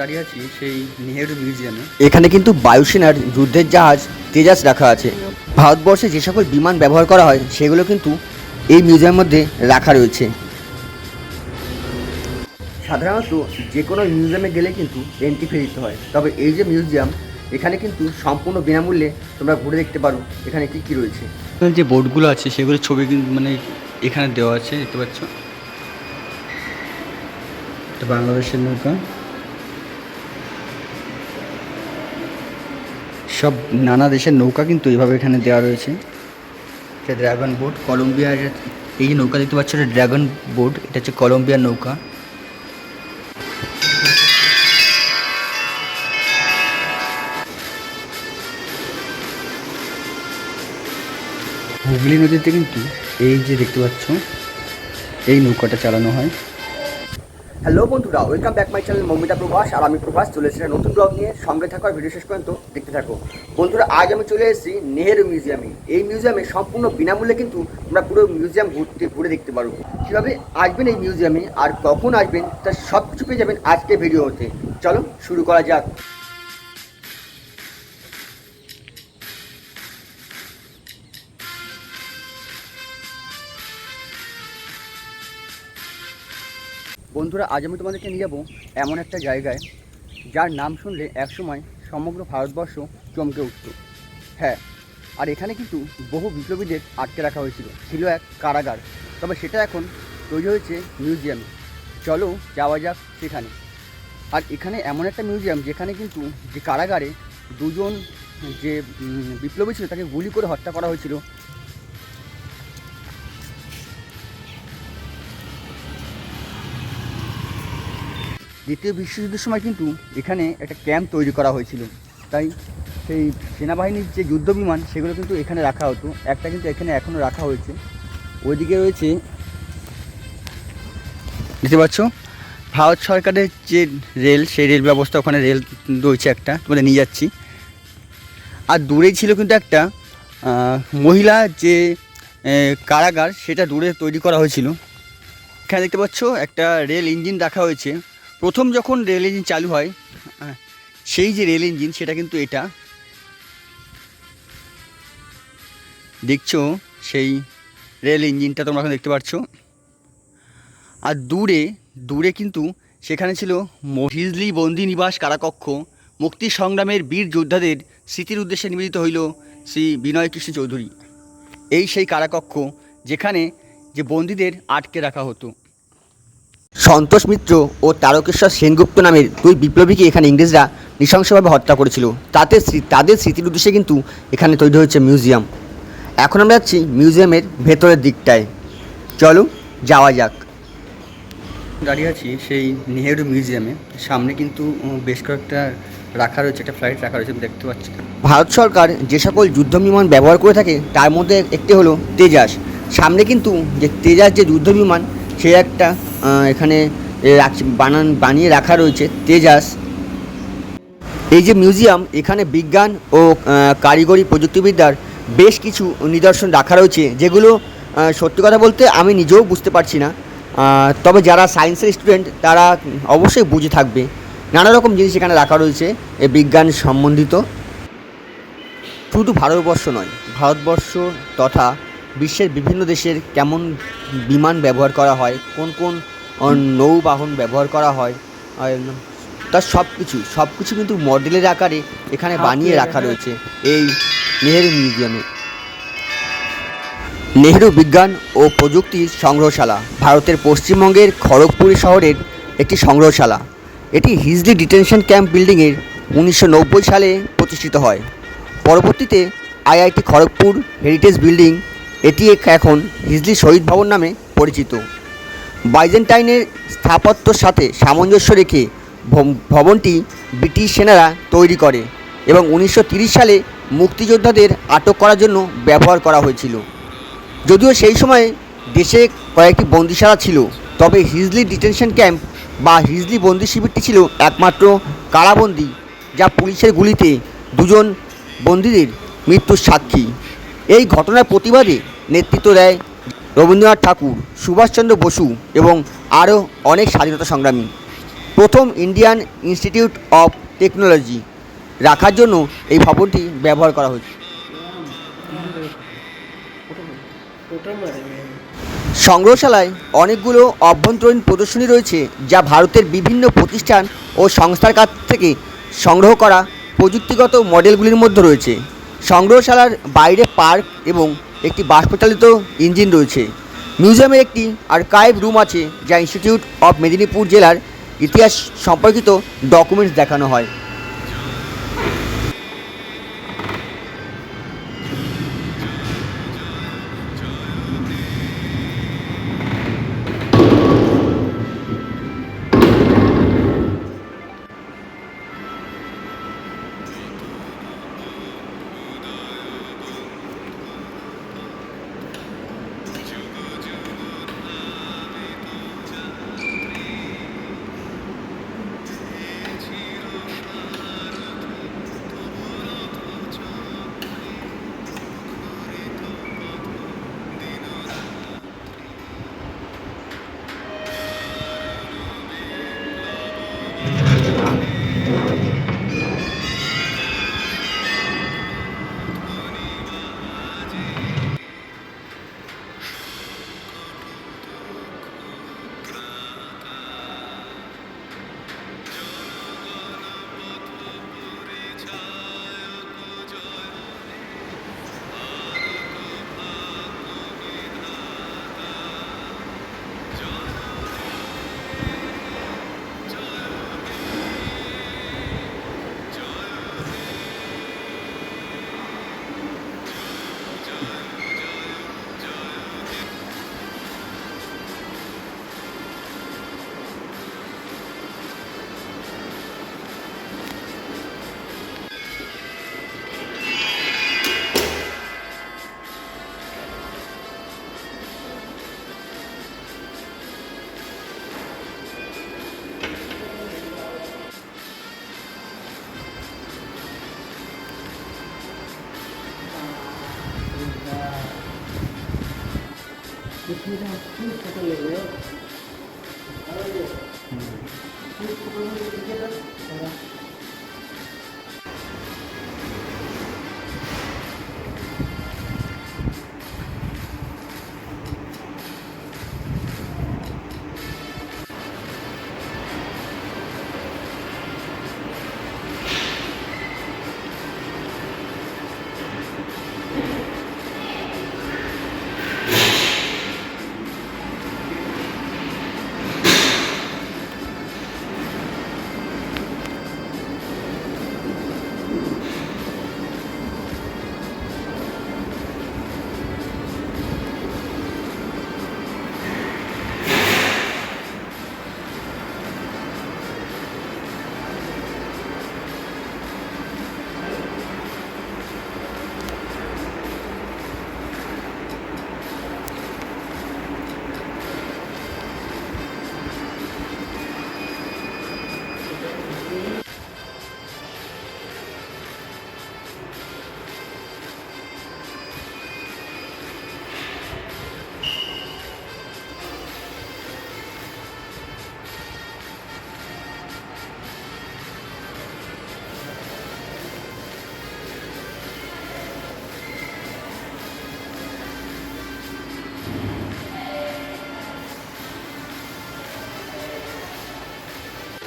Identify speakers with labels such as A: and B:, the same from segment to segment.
A: দাঁড়িয়ে আছি সেই নেহেরু মিউজিয়ামে। এখানে কিন্তু বায়ুসেনার যুদ্ধের জাহাজ তেজাস রাখা আছে। ভারতবর্ষে যে সকল বিমান ব্যবহার করা হয় সেগুলো কিন্তু এই মিউজিয়ামের মধ্যে রাখা রয়েছে। সাধারণত যে কোনো মিউজিয়ামে গেলে কিন্তু এন্ট্রি ফি দিতে হয়। তবে এই যে মিউজিয়াম এখানে কিন্তু সম্পূর্ণ বিনামূল্যে তোমরা ঘুরে দেখতে পারো এখানে কি কি রয়েছে। যে বোর্ডগুলো আছে সেগুলোর ছবি কিন্তু মানে এখানে দেওয়া আছে দেখতে পাচ্ছ? এটা বাংলাদেশের নৌকা। সব নানা দেশের নৌকা কিন্তু এইভাবে এখানে দেওয়া রয়েছে। এটা ড্রাগন বোট, কলম্বিয়ার এই যে নৌকা দেখতে পাচ্ছ, এটা ড্রাগন বোট, এটা হচ্ছে কলম্বিয়ার নৌকা। হুগলি নদীতে কিন্তু এই যে দেখতে পাচ্ছ, এই নৌকাটা চালানো হয়। হ্যালো বন্ধুরা welcome back my channel Mamita Prabhas আর আমি প্রভাস চলে এসেছি নতুন ব্লগ নিয়ে। সঙ্গে থাকো ভিডিও শেষ পর্যন্ত দেখতে থাকো। বন্ধুরা, আজ আমি চলে এসেছি নেহেরু মিউজিয়ামে এই মিউজিয়ামে সম্পূর্ণ বিনামূল্যে কিন্তু আমরা পুরো মিউজিয়াম ঘুরতে, ঘুরে দেখতে পারব কীভাবে আসবেন এই মিউজিয়ামে আর কখন আসবেন তার সব কিছু পেয়ে যাবেন আজকে ভিডিও হতে চলো, শুরু করা যাক। বন্ধুরা, আজ আমি তোমাদেরকে নিয়ে যাব এমন একটা জায়গায় যার নাম শুনলে একসময় সমগ্র ভারতবর্ষ চমকে উঠত। হ্যাঁ আর এখানে কিন্তু বহু বিপ্লবীদের আটকে রাখা হয়েছিল। ছিল এক কারাগার, তবে সেটা এখন তৈরি হয়েছে মিউজিয়ামে। চলো যাওয়া যাক সেখানে। আর এখানে এমন একটা মিউজিয়াম যেখানে কিন্তু যে কারাগারে দুজন যে বিপ্লবী ছিল তাকে গুলি করে হত্যা করা হয়েছিল। দ্বিতীয় বিশ্বযুদ্ধের সময় কিন্তু এখানে একটা ক্যাম্প তৈরি করা হয়েছিল। তাই সেই সেনাবাহিনীর যে যুদ্ধ বিমান সেগুলো কিন্তু এখানে রাখা হতো। একটা কিন্তু এখানে এখনও রাখা হয়েছে। ওইদিকে রয়েছে দেখতে পাচ্ছ, ভারত সরকারের যে রেল, সেই রেল ব্যবস্থা, ওখানে রেল রয়েছে একটা, তোমাদের নিয়ে যাচ্ছি। আর দূরেই ছিল কিন্তু একটা মহিলা যে কারাগার, সেটা দূরে তৈরি করা হয়েছিল। এখানে দেখতে পাচ্ছ, একটা রেল ইঞ্জিন রাখা হয়েছে। প্রথম যখন রেল ইঞ্জিন চালু হয় সেই যে রেল ইঞ্জিন, সেটা কিন্তু এটা। দেখছ, সেই রেল ইঞ্জিনটা তোমরা এখন দেখতে পাচ্ছ আর দূরে দূরে কিন্তু সেখানে ছিল ম- হিজলি বন্দি নিবাস কারাকক্ষ। মুক্তি সংগ্রামের বীর যোদ্ধাদের স্মৃতির উদ্দেশ্যে নিবেদিত হইল শ্রী বিনয় কৃষ্ণ চৌধুরী। এই সেই কারাকক্ষ যেখানে যে বন্দীদের আটকে রাখা হতো। সন্তোষ মিত্র ও তারকেশ্বর সেনগুপ্ত নামের দুই বিপ্লবীকে এখানে ইংরেজরা নৃশংসভাবে হত্যা করেছিল। তাতে তাদের স্মৃতির উদ্দেশ্যে কিন্তু এখানে তৈরি হয়েছে মিউজিয়াম। এখন আমরা যাচ্ছি মিউজিয়ামের ভেতরের দিকটায়। চলো যাওয়া যাক। দাঁড়িয়ে আছি সেই নেহেরু মিউজিয়ামে। সামনে কিন্তু বেশ কয়েকটা রাখা রয়েছে একটা ফ্লাইট রাখা রয়েছে দেখতে পাচ্ছি ভারত সরকার যে সকল যুদ্ধ বিমান ব্যবহার করে থাকে তার মধ্যে একটি হলো তেজাস। সামনে কিন্তু যে তেজাস যে যুদ্ধ বিমান সে একটা এখানে বানান, বানিয়ে রাখা রয়েছে তেজাস। এই যে মিউজিয়াম, এখানে বিজ্ঞান ও কারিগরি প্রযুক্তিবিদ্যার বেশ কিছু নিদর্শন রাখা রয়েছে, যেগুলো সত্যি কথা বলতে আমি নিজেও বুঝতে পারছি না। তবে যারা সায়েন্সের স্টুডেন্ট, তারা অবশ্যই বুঝে থাকবে। নানা রকম জিনিস এখানে রাখা রয়েছে, এ বিজ্ঞান সম্বন্ধিত। শুধু ভারতবর্ষ নয়, ভারতবর্ষ তথা বিশ্বের বিভিন্ন দেশের কেমন বিমান ব্যবহার করা হয় কোন কোন নৌবাহন ব্যবহার করা হয় তার সব কিছু সব কিছু কিন্তু মডেলের আকারে এখানে বানিয়ে রাখা রয়েছে এই নেহেরু মিউজিয়ামে। নেহেরু বিজ্ঞান ও প্রযুক্তির সংগ্রহশালা ভারতের পশ্চিমবঙ্গের খড়গপুর শহরের একটি সংগ্রহশালা। এটি হিজলি ডিটেনশন ক্যাম্প বিল্ডিংয়ের উনিশশো নব্বই সালে প্রতিষ্ঠিত হয়। পরবর্তীতে আইআইটি খড়গপুর হেরিটেজ বিল্ডিং এটি এখন হিজলি শহীদ ভবন নামে পরিচিত। বাইজেন্টাইনের স্থাপত্যর সাথে সামঞ্জস্য রেখে ভবনটি ব্রিটিশ সেনারা তৈরি করে এবং উনিশশো সালে মুক্তিযোদ্ধাদের আটক করার জন্য ব্যবহার করা হয়েছিল। যদিও সেই সময়ে দেশে কয়েকটি বন্দিশালা ছিল, তবে হিজলি ডিটেনশন ক্যাম্প বা হিজলি বন্দি শিবিরটি ছিল একমাত্র কারাবন্দি, যা পুলিশের গুলিতে দুজন বন্দীদের মৃত্যুর সাক্ষী। এই ঘটনার প্রতিবাদে নেতৃত্ব দেয় রবীন্দ্রনাথ ঠাকুর, সুভাষচন্দ্র বসু এবং আরও অনেক স্বাধীনতা সংগ্রামী। প্রথম ইন্ডিয়ান ইনস্টিটিউট অফ টেকনোলজি। রাখার জন্য এই ভবনটি ব্যবহার করা হয়েছে। সংগ্রহশালায় অনেকগুলো অভ্যন্তরীণ প্রদর্শনী রয়েছে যা ভারতের বিভিন্ন প্রতিষ্ঠান ও সংস্থার কাছ থেকে সংগ্রহ করা প্রযুক্তিগত মডেলগুলির মধ্যে রয়েছে। সংগ্রহশালার বাইরে পার্ক এবং একটি বাষ্পচালিত ইঞ্জিন রয়েছে। মিউজিয়ামের একটি আর্কাইভ রুম আছে, যা ইনস্টিটিউট অফ মেদিনীপুর জেলার ইতিহাস সম্পর্কিত ডকুমেন্টস দেখানো হয়। 음.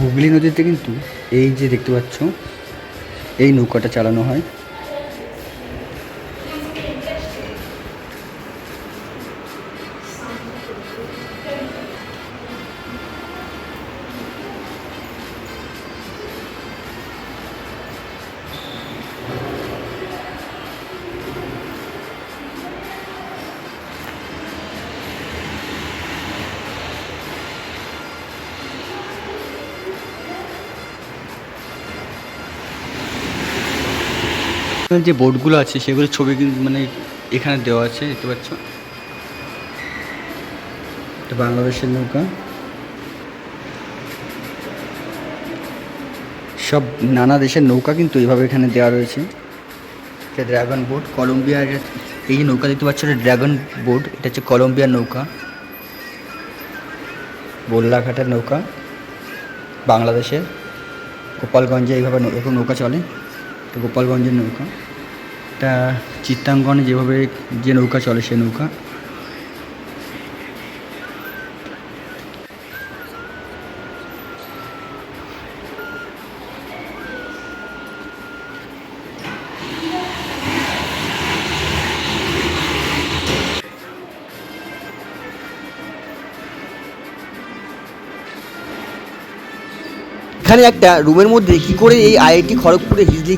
A: হুগলি নদীতে কিন্তু এই যে দেখতে পাচ্ছ এই নৌকাটা চালানো হয়। যে বোর্ডগুলো আছে, সেগুলো ছবি মানে এখানে দেওয়া আছে, দেখতে পাচ্ছ? এটা বাংলাদেশের নৌকা। সব নানা দেশের নৌকা কিন্তু এইভাবে এখানে দেওয়া রয়েছে। এটা ড্রাগন বোট কলম্বিয়ার এই যে নৌকা দেখতে পাচ্ছ, এটা ড্রাগন বোট এটা হচ্ছে কলম্বিয়ার নৌকা। বোল্লাঘাটের নৌকা,
B: বাংলাদেশের, গোপালগঞ্জে এইভাবে এখন নৌকা চলে। তো গোপালগঞ্জের নৌকা। তা চিত্তাঙ্গনে যেভাবে যে নৌকা চলে সে নৌকা
A: এখানে একটা রুমের মধ্যে কি করে এই আইআইটি খড়গপুরে হিজলি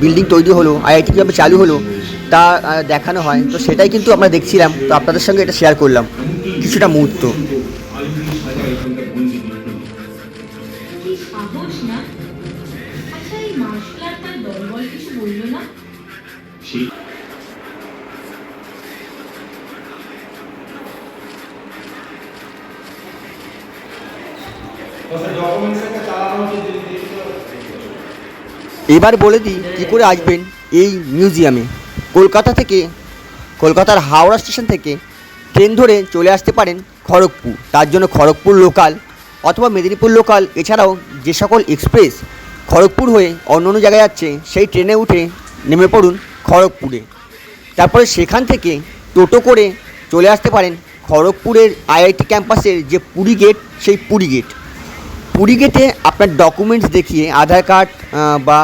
A: বিল্ডিং তৈরি হলো, আইআইটি কীভাবে চালু হলো, তা দেখানো হয়। তো সেটাই কিন্তু আমরা দেখছিলাম। তো আপনাদের সঙ্গে এটা শেয়ার করলাম। কিছুটা মুহূর্ত।
C: কি সাহস না আচ্ছা এই মার্শাল আর্ট তার দলবল কিছু বলল না
A: এবার বলে দিই, কী করে আসবেন এই মিউজিয়ামে? কলকাতা থেকে, কলকাতার হাওড়া স্টেশন থেকে ট্রেন ধরে চলে আসতে পারেন খড়গপুর। তার জন্য খড়গপুর লোকাল অথবা মেদিনীপুর লোকাল এছাড়াও যে সকল এক্সপ্রেস খড়গপুর হয়ে অন্য অন্য জায়গায় যাচ্ছে, সেই ট্রেনে উঠে নেমে পড়ুন খড়গপুরে। তারপরে সেখান থেকে টোটো করে চলে আসতে পারেন খড়গপুরের আইআইটি ক্যাম্পাসের যে পুরী গেট সেই পুরী গেট পুরী গেটে আপনার ডকুমেন্টস দেখিয়ে আধার কার্ড বা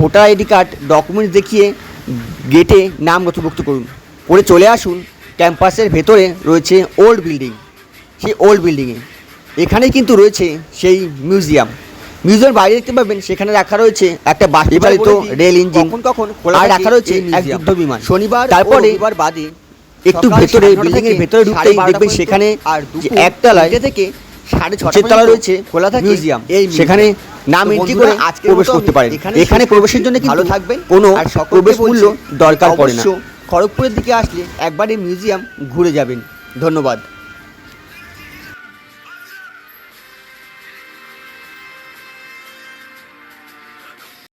A: ভোটার আইডি কার্ড ডকুমেন্টস দেখিয়ে গেটে নাম নথিভুক্ত করুন। করে চলে আসুন ক্যাম্পাসের ভেতরে রয়েছে ওল্ড বিল্ডিং সেই ওল্ড বিল্ডিংয়ে এখানেই কিন্তু রয়েছে সেই মিউজিয়াম মিউজিয়াম বাইরে দেখতে পাবেন সেখানে রাখা রয়েছে একটা বাষ্পচালিত রেল ইঞ্জিন
B: কখন কখন
A: আর রাখা রয়েছে এক যুদ্ধ বিমান।
B: শনিবার
A: তারপরে
B: এবার বাদে
A: একটু ভেতরে বিল্ডিং এর ভেতরে ঢুকতেই দেখবেন সেখানে একতলায়
B: থেকে সাড়ে ছটা তলায়
A: রয়েছে
B: খোলা থাকে।
A: মিউজিয়াম।
B: এই
A: সেখানে। নাম এন্ট্রি করে
B: আজকে
A: প্রবেশ করতে পারেন।
B: এখানে
A: প্রবেশের জন্য
B: ভালো থাকবেন
A: কোনো প্রবেশ মূল্য দরকার পড়ে না।
B: খড়গপুরের দিকে আসলে একবার এই মিউজিয়াম ঘুরে যাবেন। ধন্যবাদ।